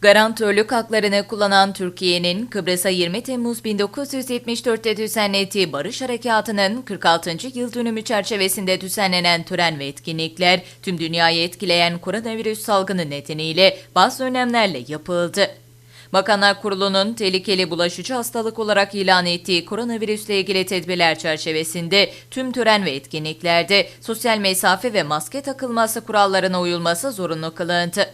Garantörlük haklarını kullanan Türkiye'nin Kıbrıs'a 20 Temmuz 1974'te düzenlettiği Barış Harekatı'nın 46. yıl dönümü çerçevesinde düzenlenen tören ve etkinlikler tüm dünyayı etkileyen koronavirüs salgını nedeniyle bazı önlemlerle yapıldı. Bakanlar Kurulu'nun tehlikeli bulaşıcı hastalık olarak ilan ettiği koronavirüsle ilgili tedbirler çerçevesinde tüm tören ve etkinliklerde sosyal mesafe ve maske takılması kurallarına uyulması zorunlu kılındı.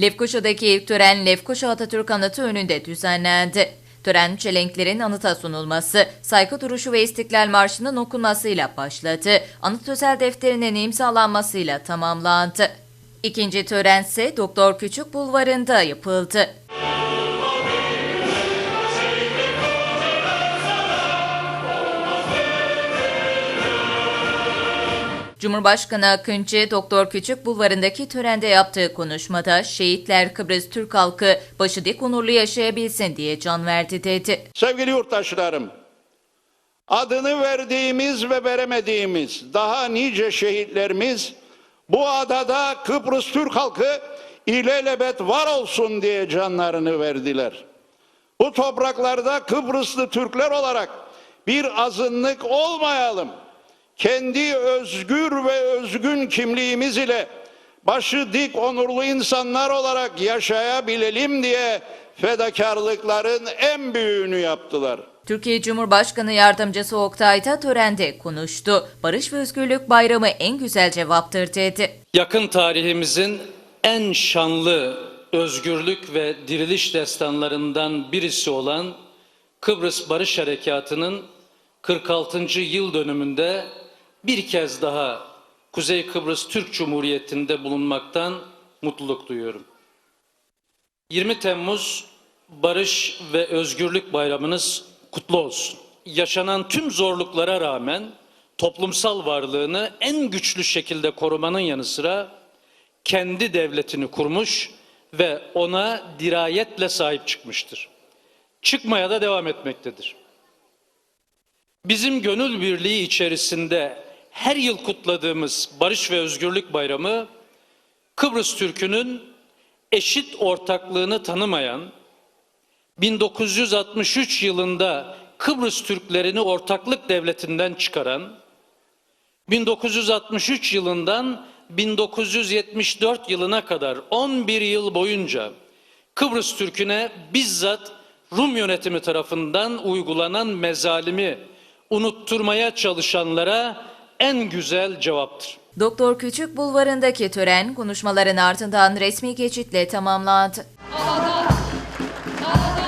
Lefkoşa'daki ilk tören Lefkoşa Atatürk Anıtı önünde düzenlendi. Tören çelenklerin anıta sunulması, saygı duruşu ve istiklal marşının okunmasıyla başladı. Anıt özel defterinin imzalanmasıyla tamamlandı. İkinci tören ise Doktor Küçük Bulvarı'nda yapıldı. Cumhurbaşkanı Akıncı, Doktor Küçük Bulvarı'ndaki törende yaptığı konuşmada şehitler Kıbrıs Türk halkı başı dik onurlu yaşayabilsin diye can verdi dedi. Sevgili yurttaşlarım, adını verdiğimiz ve veremediğimiz daha nice şehitlerimiz bu adada Kıbrıs Türk halkı ilelebet var olsun diye canlarını verdiler. Bu topraklarda Kıbrıslı Türkler olarak bir azınlık olmayalım. Kendi özgür ve özgün kimliğimiz ile başı dik onurlu insanlar olarak yaşayabilelim diye fedakarlıkların en büyüğünü yaptılar. Türkiye Cumhurbaşkanı Yardımcısı Oktay da törende konuştu. Barış ve Özgürlük Bayramı en güzel cevaptır dedi. yakın tarihimizin en şanlı özgürlük ve diriliş destanlarından birisi olan Kıbrıs Barış Harekatı'nın 46. yıl dönümünde bir kez daha Kuzey Kıbrıs Türk Cumhuriyeti'nde bulunmaktan mutluluk duyuyorum. 20 Temmuz Barış ve Özgürlük Bayramınız kutlu olsun. Yaşanan tüm zorluklara rağmen toplumsal varlığını en güçlü şekilde korumanın yanı sıra kendi devletini kurmuş ve ona dirayetle sahip çıkmıştır. Çıkmaya da devam etmektedir. Bizim gönül birliği içerisinde her yıl kutladığımız Barış ve Özgürlük Bayramı Kıbrıs Türk'ünün eşit ortaklığını tanımayan 1963 yılında Kıbrıs Türklerini ortaklık devletinden çıkaran 1963 yılından 1974 yılına kadar 11 yıl boyunca Kıbrıs Türk'üne bizzat Rum yönetimi tarafından uygulanan mezalimi unutturmaya çalışanlara en güzel cevaptır. Doktor Küçük Bulvarı'ndaki tören konuşmaların ardından resmi geçitle tamamlandı. Dağda, dağda,